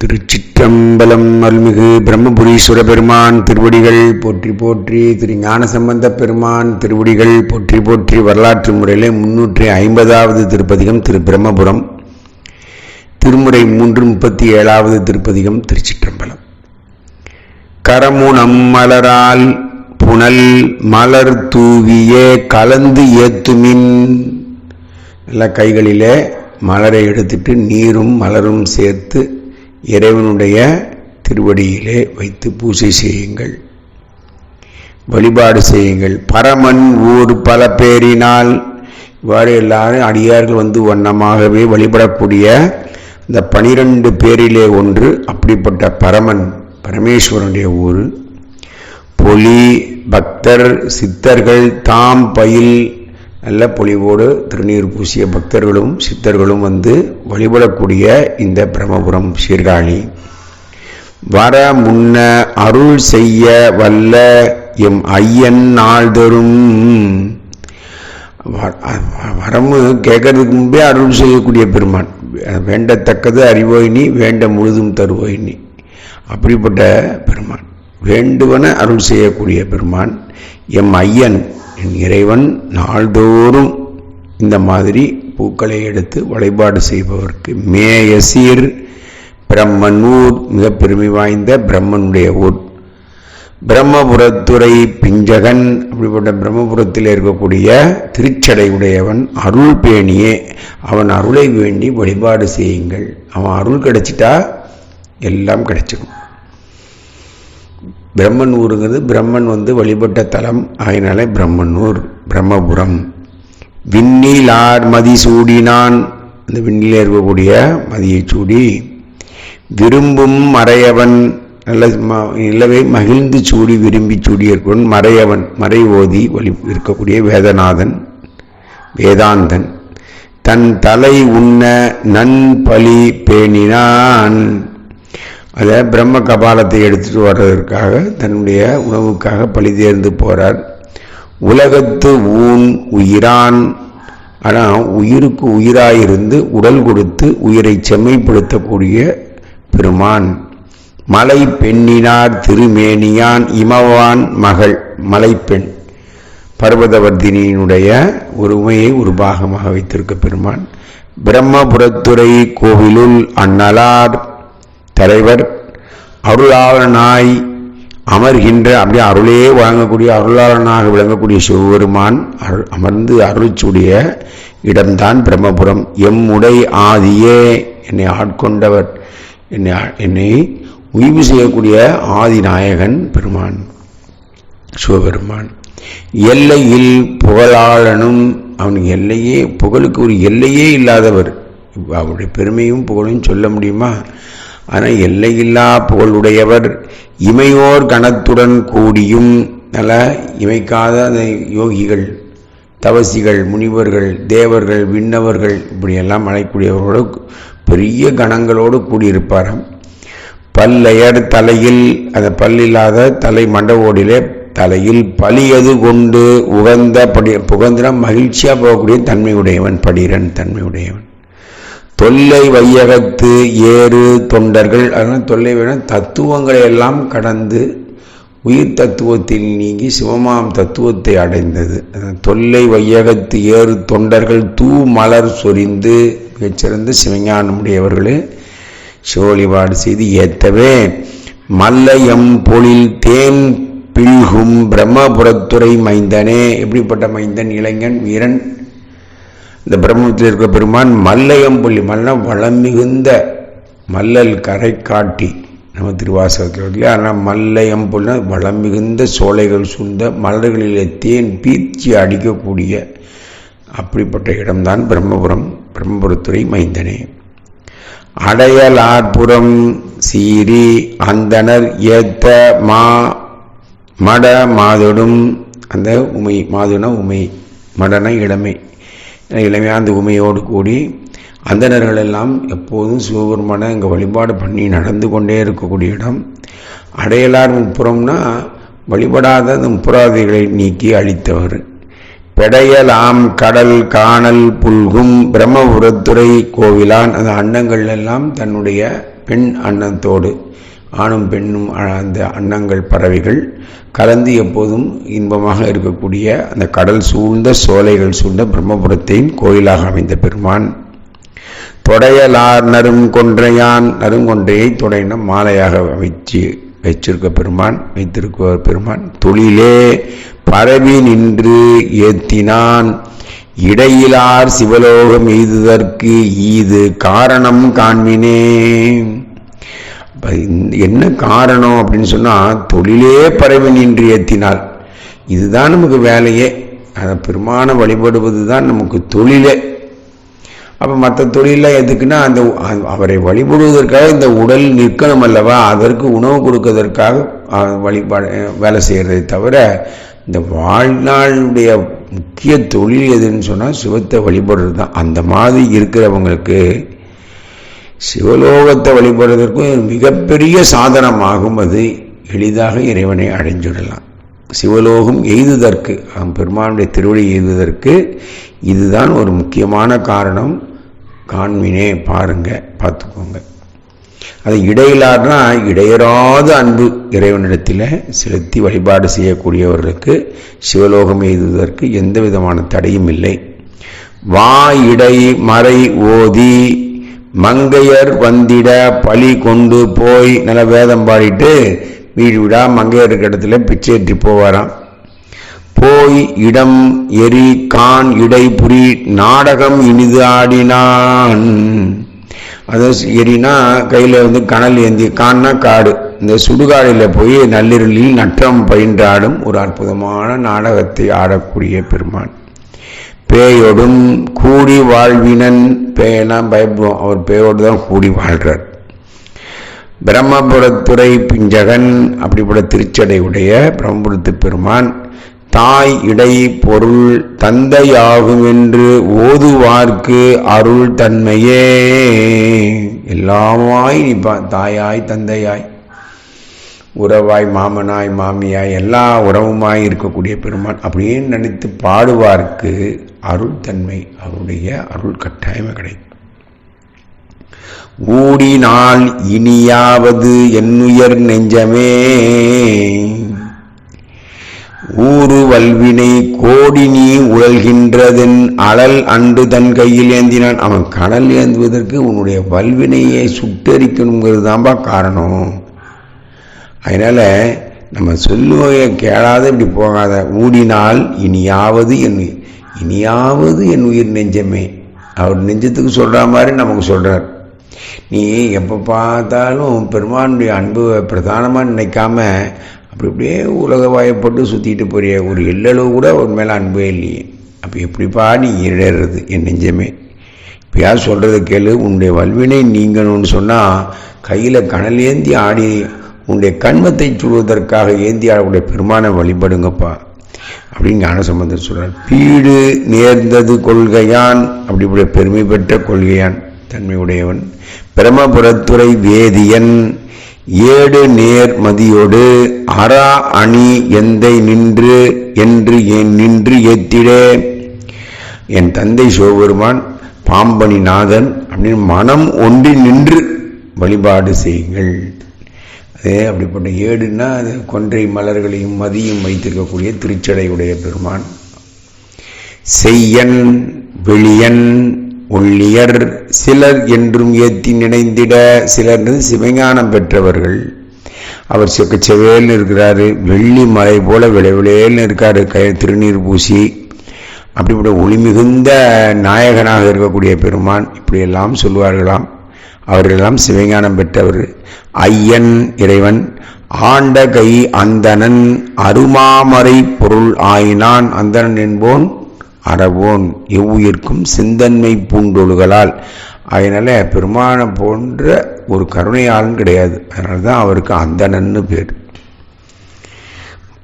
திருச்சிற்றம்பலம் அருள்மிகு பிரம்மபுரீஸ்வர பெருமான் திருவடிகள் போற்றி போற்றி திரு ஞானசம்பந்த பெருமான் திருவடிகள் போற்றி போற்றி வரலாற்று முறையிலே முன்னூற்றி ஐம்பதாவது திருப்பதிகம் திரு பிரம்மபுரம் திருமுறை மூன்று முப்பத்தி ஏழாவது திருப்பதிகம் திருச்சிற்றம்பலம். கரமுனம் மலரால் புனல் மலர் தூவியே கலந்து ஏத்துமின். நல்ல கைகளிலே மலரை எடுத்துட்டு நீரும் மலரும் சேர்த்து இறைவனுடைய திருவடியிலே வைத்து பூஜை செய்யுங்கள். வழிபாடு செய்யுங்கள். பரமன் ஊர் பல பேரினால். இவ்வாறு எல்லாரும் அடியார்கள் வந்து வண்ணமாகவே வழிபடக்கூடிய இந்த பனிரெண்டு பேரிலே ஒன்று அப்படிப்பட்ட பரமன் பரமேஸ்வரனுடைய ஊர். பொலி பக்தர் சித்தர்கள் தாம் பயில் நல்ல பொலிவோடு திருநீர் பூசிய பக்தர்களும் சித்தர்களும் வந்து வழிபடக்கூடிய இந்த பிரம்மபுரம் சீர்காழி. வர முன்ன அருள் செய்ய வல்ல எம் ஐயன் நாள்தரும். வரமு கேட்கறதுக்கு முன்பே அருள் செய்யக்கூடிய பெருமான். வேண்டத்தக்கது அறிவோயினி வேண்ட முழுதும் தருவோயினி. அப்படிப்பட்ட பெருமான். வேண்டுவன அருள் செய்யக்கூடிய பெருமான் எம் ஐயன். என் இறைவன் நாள்தோறும் இந்த மாதிரி பூக்களை எடுத்து வழிபாடு செய்பவர்க்கு மேயசீர் பிரம்மனூர் மிக பெருமை வாய்ந்த பிரம்மனுடைய ஊர். பிரம்மபுரத்துறை பிஞ்சகன் அப்படிப்பட்ட பிரம்மபுரத்தில் இருக்கக்கூடிய திருச்சடை உடையவன் அருள் பேணியே அவன் அருளை வேண்டி வழிபாடு செய்யுங்கள். அவன் அருள் கிடைச்சிட்டா எல்லாம் கிடைச்சிடும். பிரம்மன் ஊருங்கிறது பிரம்மன் வந்து வழிபட்ட தலம். ஆகினாலே பிரம்மனூர் பிரம்மபுரம். விண்ணிலார் மதி சூடினான். அந்த விண்ணில் இருக்கக்கூடிய மதியை சூடி விரும்பும் மறையவன் நல்ல நிலவை மகிழ்ந்து சூடி விரும்பி சூடி இருக்கவன் மறையவன் மறை ஓதி வழி இருக்கக்கூடிய வேதநாதன் வேதாந்தன். தன் தலை உண்ண நன்பலி பேணினான். அதை பிரம்ம கபாலத்தை எடுத்துட்டு வர்றதற்காக தன்னுடைய உணவுக்காக பழி தேர்ந்து போகிறார் உலகத்து ஊன் உயிரான். ஆனால் உயிருக்கு உயிராயிருந்து உடல் கொடுத்து உயிரை செம்மைப்படுத்தக்கூடிய பெருமான். மலை பெண்ணினார் திருமேனியான் இமவான் மகள் மலைப்பெண் பர்வதவர்தினியினுடைய ஒரு உமையை ஒரு பாகமாக வைத்திருக்க பெருமான். பிரம்மபுரத்துறை கோவிலுள் அன்னலார் தலைவர் அருளாளனாய் அமர்கின்ற அப்படியே அருளே வழங்கக்கூடிய அருளாளனாக விளங்கக்கூடிய சிவபெருமான் அருள் அமர்ந்து அருளிச்சுடைய இடம்தான் பிரம்மபுரம். எம்முடை ஆதியே என்னை ஆட்கொண்டவர் என்னை என்னை உய்வு செய்யக்கூடிய ஆதிநாயகன் பெருமான் சிவபெருமான். எல்லையில் புகழாளனும் அவனுக்கு எல்லையே புகழுக்கு ஒரு எல்லையே இல்லாதவர். அவருடைய பெருமையும் புகழையும் சொல்ல முடியுமா? ஆனால் எல்லையில்லா புகழுடையவர் இமையோர் கணத்துடன் கூடியும் நல்ல இமைக்காத அந்த யோகிகள் தவசிகள் முனிவர்கள் தேவர்கள் விண்ணவர்கள் இப்படியெல்லாம் அழைக்கூடியவர்களோடு பெரிய கணங்களோடு கூடியிருப்பாராம் பல்லையர் தலையில் அந்த பல்லில்லாத தலை மண்டவோடிலே தலையில் பலியது கொண்டு உகந்த படி புகந்திரம் மகிழ்ச்சியாக போகக்கூடிய தன்மையுடையவன் படிரன் தன்மையுடையவன். தொல்லை வையகத்து ஏறு தொண்டர்கள் அதனால் தொல்லை வேணும் தத்துவங்களை எல்லாம் கடந்து உயிர் தத்துவத்தில் நீங்கி சிவமாம் தத்துவத்தை அடைந்தது. தொல்லை வையகத்து ஏறு தொண்டர்கள் தூ மலர் சொரிந்து மிகச்சிறந்த சிவஞானமுடையவர்களே சிவழிபாடு செய்து ஏத்தவே மல்லையம் பொழில் தேன் பில்கும் பிரம்மபுரத்துறை மைந்தனே எப்படிப்பட்ட மைந்தன் இளைஞன் வீரன் இந்த பிரம்மத்தில் இருக்க பெருமான் மல்லையம்புள்ளி மல்ல வளம் மிகுந்த மல்லல் கரை காட்டி நம்ம திருவாசகத்தில் இல்லையா? ஆனால் மல்லையம்புள்ள வளம் மிகுந்த சோலைகள் சூழ்ந்த மலர்களிலே தேன் பீச்சி அடிக்கக்கூடிய அப்படிப்பட்ட இடம்தான் பிரம்மபுரம் பிரம்மபுரத்துறை மைந்தனே. அடையலார்புறம் சீரி அந்தனர் ஏத்த மா மட மாதொடும் அந்த உமை மாதுன உமை மடன இளமை இளமையாந்து உமையோடு கூடி அந்தணர்கள் எல்லாம் எப்போதும் சிவபெருமான இங்கே வழிபாடு பண்ணி நடந்து கொண்டே இருக்கக்கூடிய இடம். அடையலார் முப்புறம்னா வழிபடாத அந்த நீக்கி அழித்தவர். பெடையலாம் கடல் காணல் புல்கும் பிரம்மபுரத்துறை கோவிலான் அந்த அண்டங்கள் எல்லாம் தன்னுடைய பெண் அன்னத்தோடு ஆணும் பெண்ணும் அந்த அன்னங்கள் பறவைகள் கலந்து எப்போதும் இன்பமாக இருக்கக்கூடிய அந்த கடல் சூழ்ந்த சோலைகள் சூழ்ந்த பிரம்மபுரத்தின் கோயிலாக அமைந்த பெருமான். தொடையலார் நறுங்கொன்றையான் நறுங்கொன்றையை தொடையின மாலையாக அமைச்சு வைச்சிருக்க பெருமான் வைத்திருக்க பெருமான். தொழிலே பரவி நின்று ஏத்தினான். இடையிலார் சிவலோகம் எய்துதற்கு ஈது காரணம் காண்பினேன். என்ன காரணம் அப்படின்னு சொன்னால் தொழிலே பரவி நின்று இதுதான் நமக்கு வேலையே. அதை பெருமான வழிபடுவது தான் நமக்கு தொழிலே. அப்போ மற்ற தொழிலில் எதுக்குன்னா அந்த அவரை வழிபடுவதற்காக இந்த உடல் நிற்கணும் அல்லவா? அதற்கு உணவு கொடுக்கறதற்காக வழிபாடு வேலை செய்கிறதை தவிர இந்த வாழ்நாளுடைய முக்கிய தொழில் எதுன்னு சொன்னால் சிவத்தை வழிபடுறது தான் அந்த மாதிரி இருக்கிறவங்களுக்கு சிவலோகத்தை வழிபடுவதற்கும் மிகப்பெரிய சாதனமாகும் அது. எளிதாக இறைவனை அடைஞ்சுடலாம். சிவலோகம் எய்துதற்கு பெருமானுடைய திருவடி எய்துவதற்கு இதுதான் ஒரு முக்கியமான காரணம். காண்மினே பாருங்க பார்த்துக்கோங்க. அது இடையிலார்னா இடையராத அன்பு இறைவனிடத்தில் செலுத்தி வழிபாடு செய்யக்கூடியவர்களுக்கு சிவலோகம் எய்துவதற்கு எந்த விதமான தடையும் இல்லை. வா இடை மறை ஓதி மங்கையர் வந்திட பழி கொண்டு போய் நல்ல வேதம் பாடிட்டு வீடு விடா மங்கையர் இருக்கிற இடத்துல பிச்சேற்றி போவாராம். போய் இடம் எரி கான் இடை புரி நாடகம் இனிது ஆடினான். அது எரினா கையில் வந்து கனல் ஏந்தி கான்னா காடு. இந்த சுடுகாடில் போய் நள்ளிரலில் நற்றம் பயின்றாடும் ஒரு அற்புதமான நாடகத்தை ஆடக்கூடிய பெருமான். பேயோடும் கூடி வாழ்வினன் பேயெல்லாம் பயப்படுவோம் அவர் பேயோடு தான் கூடி வாழ்கிறார் பிரம்மபுரத்துறை பிஞ்சகன் அப்படிப்பட்ட திருச்சடையுடைய பிரம்மபுரத்து பெருமான் தாய் இடை பொருள் தந்தையாகும் என்று ஓதுவார்க்கு அருள் தன்மையே. எல்லாமாய் நிற்பான் தாயாய் தந்தையாய் உறவாய் மாமனாய் மாமியாய் எல்லா உறவுமாய் இருக்கக்கூடிய பெருமான் அப்படின்னு நினைத்து பாடுவார்க்கு அருள் தன்மை அவருடைய அருள் கட்டாயமே கிடைக்கும். ஊடினால் இனியாவது என்னுயர் நெஞ்சமே. ஊறு வல்வினை கோடி நீ உழல்கின்றதன் அழல் அன்று தன் கையில் ஏந்தினான். அவன் கடல் ஏந்துவதற்கு உன்னுடைய வல்வினையை சுட்டரிக்கணுங்கிறது தான்பா காரணம். அதனால் நம்ம சொல்லுவைய கேளாத இப்படி போகாத. ஊடினால் இனியாவது என் இனியாவது என் உயிர் நெஞ்சமே. அவர் நெஞ்சத்துக்கு சொல்கிற மாதிரி நமக்கு சொல்கிறார் நீ எப்போ பார்த்தாலும் பெருமானுடைய அன்பு பிரதானமாக நினைக்காம அப்படி அப்படியே உலக வாயப்பட்டு சுற்றிட்டு போறிய. ஒரு எல்லளவு கூட ஒரு மேலே அன்பே இல்லையே. அப்போ எப்படிப்பா நீ இடறது என் நெஞ்சமே? இப்போயா சொல்கிறத கேளு. உன்னுடைய வல்வினை நீங்கணும்னு சொன்னால் கையில் கனல் ஏந்தி ஆடி உன்னுடைய கண்மத்தை சுடுவதற்காக ஏந்தி ஆடக்கூடிய பெருமானை வழிபடுங்கப்பா. அப்படின்னு ஞானசம்பந்தர் சொல்கிறார் பீடு நேர்ந்தது கொள்கையான் அப்படி இப்படி பெருமை பெற்ற கொள்கையான் தன்மையுடையவன். பிரமபுரத்துறை வேதியன் ஏடு நேர் மதியோடு அரா அணி எந்தை நின்று என்று என் நின்று ஏத்திடே என் தந்தை சிவபெருமான் பாம்பனி நாதன் அப்படின்னு மனம் ஒன்றி நின்று வழிபாடு செய்யுங்கள். அதே அப்படிப்பட்ட ஏடுன்னா அது கொன்றை மலர்களையும் மதியும் வைத்திருக்கக்கூடிய திருச்சடையுடைய பெருமான். செய்யன் வெளியன் ஒள்ளியர் சிலர் என்றும் ஏற்றி நினைந்திட சிலர் சிவஞானம் பெற்றவர்கள். அவர் செக்க செவேல்னு இருக்கிறாரு. வெள்ளி மலை போல விளைவிலேன்னு இருக்காரு கை திருநீர் பூசி. அப்படிப்பட்ட ஒளி மிகுந்த நாயகனாக இருக்கக்கூடிய பெருமான் இப்படியெல்லாம் சொல்வார்களாம் அவர்களெல்லாம் சிவஞானம் பெற்றவர் ஐயன் இறைவன் ஆண்ட கை அந்தணன் அருமாமறை பொருள் ஆயினான் அந்தணன் என்போன் அறவோன். எவ்வுயிர்க்கும் சிந்தன்மை பூண்டொழுகளால் அதனால பெருமானம் போன்ற ஒரு கருணையாளன் கிடையாது. அதனால தான் அவருக்கு அந்தணன்னு பேர்.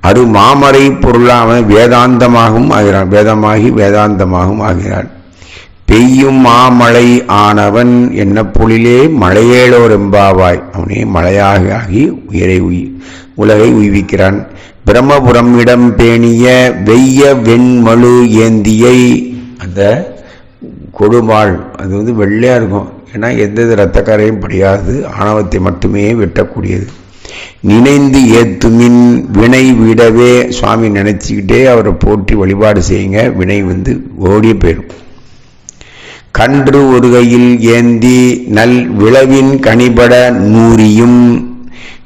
அது மாமறை பொருளாக வேதாந்தமாகவும் ஆகிறான். வேதமாகி வேதாந்தமாகவும் ஆகிறான். பெய்யும் மாமழை ஆனவன் என்ன பொழிலே மழையேளோர் எம்பாவாய். அவனே மழையாக ஆகி உயிரை உய் உலகை உய்விக்கிறான். பிரம்மபுரம் இடம் பேணிய வெய்ய வெண்மழு ஏந்தியை அந்த கொடுமாள் அது வந்து வெள்ளையாக இருக்கும். ஏன்னா எந்தவித இரத்தக்காரையும் படியாது. ஆணவத்தை மட்டுமே வெட்டக்கூடியது. நினைந்து ஏத்துமின் வினை விடவே சுவாமி நினைச்சுக்கிட்டே அவரை போற்றி வழிபாடு செய்யுங்க. வினை வந்து ஓடிய போயிடும் கன்று ஒரு கையில் ஏந்தி நல் விளவின் கனிபட நூறியும்.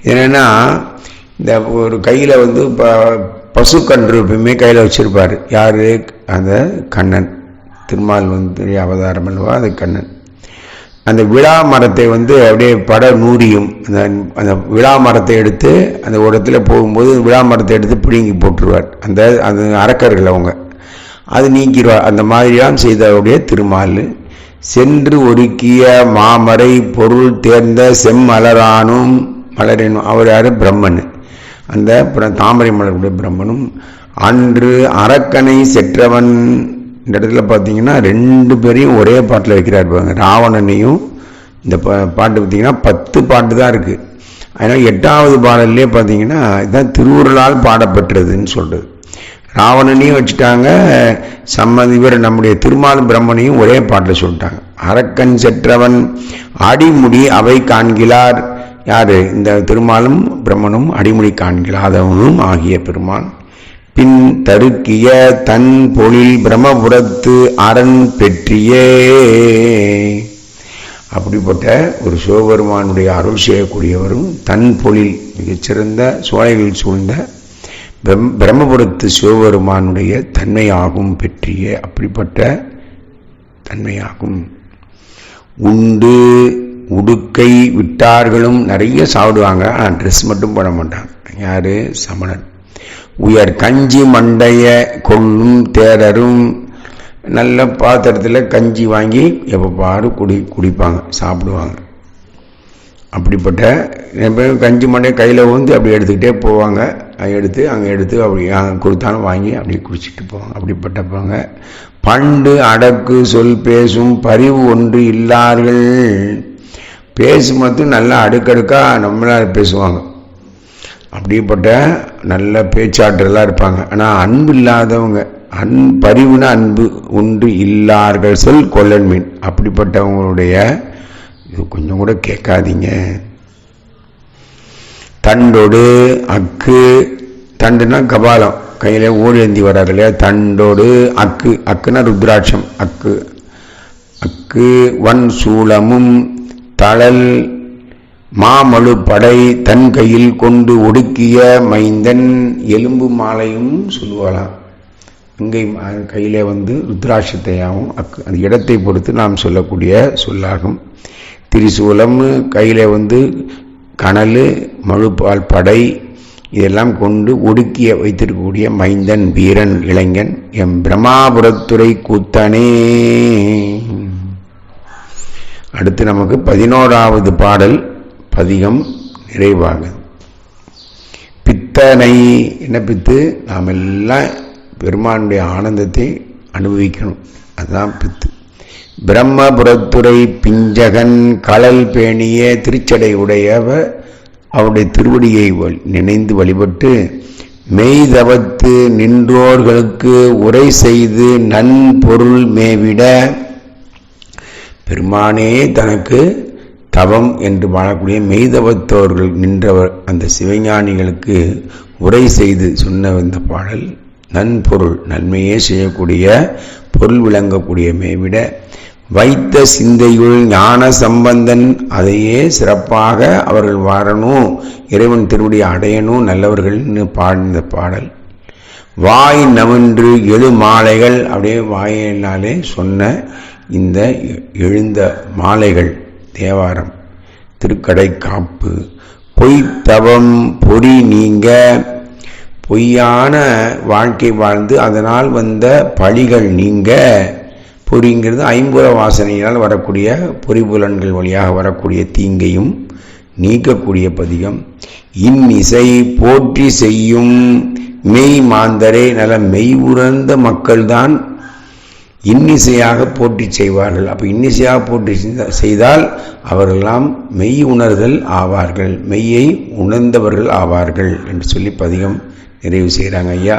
என்னன்னா இந்த ஒரு கையில் வந்து ப பசு கன்று கையில் வச்சிருப்பார். யார்? அந்த கண்ணன். திருமால் வந்து அவதாரம் அல்லவா அது கண்ணன். அந்த விழா மரத்தை வந்து அப்படியே பட நூறியும். அந்த அந்த விழா மரத்தை எடுத்து அந்த உரத்தில் இடத்துல போகும்போது விழா மரத்தை எடுத்து பிடுங்கி போட்டுருவார். அந்த அந்த அரக்கர்கள் அவங்க. அது நீக்கிடுவார் அந்த மாதிரியாம் செய்தவருடைய திருமால். சென்று ஒருக்கிய மாமரை பொருள் தேர்ந்த செம்மலரானும் மலரினும் அவர் யார்? பிரம்மன். அந்த தாமரை மலருடைய பிரம்மனும். அன்று அரக்கனை செற்றவன் இந்த இடத்துல பார்த்தீங்கன்னா ரெண்டு பேரையும் ஒரே பாட்டில் வைக்கிறார் பாருங்க. ராவணனையும் இந்த பாட்டு பார்த்தீங்கன்னா பத்து பாட்டு தான் இருக்குது அதனால் எட்டாவது பாடல்லே பார்த்தீங்கன்னா இதுதான் திருவுருளால் பாடப்பெற்றதுன்னு சொல்கிறது ராவணனையும் வச்சுட்டாங்க. சம்மதி இவர் நம்முடைய திருமால் பிரம்மனையும் ஒரே பாட்டில் சொல்லிட்டாங்க. அரக்கன் செற்றவன் அடிமுடி அவை காண்கிறார். யார்? இந்த திருமாலும் பிரம்மனும் அடிமுடி காண்கிறாதவனும் ஆகிய பெருமான். பின் தருக்கிய தன் பொழில் பிரம்மபுரத்து அரண் பெற்றியே. அப்படிப்பட்ட ஒரு சிவபெருமானுடைய அருள் செய்யக்கூடியவரும் தன் பொழில் மிகச்சிறந்த சோலைகள் சூழ்ந்த பிரம்மபுரத்து சிவபெருமானுடைய தன்மையாகும் பெற்றிய அப்படிப்பட்ட தன்மையாகும். உண்டு உடுக்கை விட்டார்களும் நிறைய சாப்பிடுவாங்க. ஆனால் ட்ரெஸ் மட்டும் போட மாட்டாங்க. யார்? சமணன். உயர் கஞ்சி மண்டைய கொள்ளும் தேரரும் நல்ல பாத்திரத்தில் கஞ்சி வாங்கி எப்போ பாரு குடி குடிப்பாங்க சாப்பிடுவாங்க. அப்படிப்பட்ட கஞ்சி மண்ணை கையில் வந்து அப்படி எடுத்துக்கிட்டே போவாங்க. எடுத்து அங்கே எடுத்து அப்படி கொடுத்தாலும் வாங்கி அப்படியே குடிச்சிட்டு போவாங்க. அப்படிப்பட்டப்பாங்க பண்டு அடக்கு சொல் பேசும் பரிவு ஒன்று இல்லார்கள். பேசும் மட்டும் நல்லா அடுக்கடுக்காக நம்மளால் பேசுவாங்க. அப்படிப்பட்ட நல்ல பேச்சாற்றலாக இருப்பாங்க. ஆனால் அன்பு இல்லாதவங்க அன் பரிவுன அன்பு ஒன்று இல்லார்கள். சொல் கொல்லன் மீன். அப்படிப்பட்டவங்களுடைய கொஞ்சம் கூட கேட்காதீங்க. தண்டோடு அக்கு தண்டுனா கபாலம். கையில் ஓடி வர்றாரு இல்லையா? தண்டோடு அக்கு. அக்குனா ருத்ராட்சம் அக்கு. அக்கு வன் சூளமும் தளல் மாமழு படை தன் கையில் கொண்டு ஒடுக்கிய மைந்தன் எலும்பு மாலையும் சொல்லுவாளாம். இங்கே கையிலே வந்து ருத்ராட்சத்தையாகவும் அக்கு அந்த இடத்தை பொறுத்து நாம் சொல்லக்கூடிய சொல்லாகும். திரிசூலம் கையில் வந்து கனல் மழுப்பால் படை இதெல்லாம் கொண்டு ஒடுக்கிய வைத்திருக்கக்கூடிய மைந்தன் வீரன் இளைஞன் எம் பிரம்மாபுரத்துறை கூத்தனே. அடுத்து நமக்கு பதினோராவது பாடல் பதிகம் நிறைவாகுது பித்தனை என்ன பித்து? நாம் எல்லாம் பெருமானுடைய ஆனந்தத்தை அனுபவிக்கணும். அதுதான் பித்து. பிரம்மபுரத்துறை பிஞ்சகன் களல் பேணிய திருச்சடை உடையவர் அவருடைய திருவடியை நினைந்து வழிபட்டு மெய்தவத்து நின்றோர்களுக்கு உரை செய்து நன்பொருள் மேவிட பெருமானே தனக்கு தவம் என்று வாழக்கூடிய மெய்தவத்தோர்கள் நின்றவர் அந்த சிவஞானிகளுக்கு உரை செய்து சொன்ன இந்த பாடல் நன்பொருள் நன்மையே செய்யக்கூடிய பொருள் விளங்கக்கூடிய மேவிட வைத்த சிந்தையுள் ஞான சம்பந்தன் அதையே சிறப்பாக அவர்கள் வரணும். இறைவன் திருவடி அடையணும் நல்லவர்கள்னு பாடின பாடல். வாய் நவன்று எழு மாலைகள் அப்படியே வாயினாலே சொன்ன இந்த எழுந்த மாலைகள். தேவாரம் திருக்கடை காப்பு பொய்த்தவம் பொறி நீங்க பொய்யான வாழ்க்கை வாழ்ந்து அதனால் வந்த பழிகள் நீங்க பொறிங்கிறது ஐம்புற வாசனையினால் வரக்கூடிய பொறிபுலன்கள் வழியாக வரக்கூடிய தீங்கையும் நீக்கக்கூடிய பதிகம். இன்னிசை போற்றி செய்யும் மெய் மாந்தரே நல்ல மெய் உணர்ந்த மக்கள்தான் இன்னிசையாக போற்றி செய்வார்கள். அப்போ இன்னிசையாக போற்றி செய்தால் அவர்களெல்லாம் மெய் உணர்தல் ஆவார்கள். மெய்யை உணர்ந்தவர்கள் ஆவார்கள் என்று சொல்லி பதிகம் நிறைவு செய்கிறாங்க ஐயா.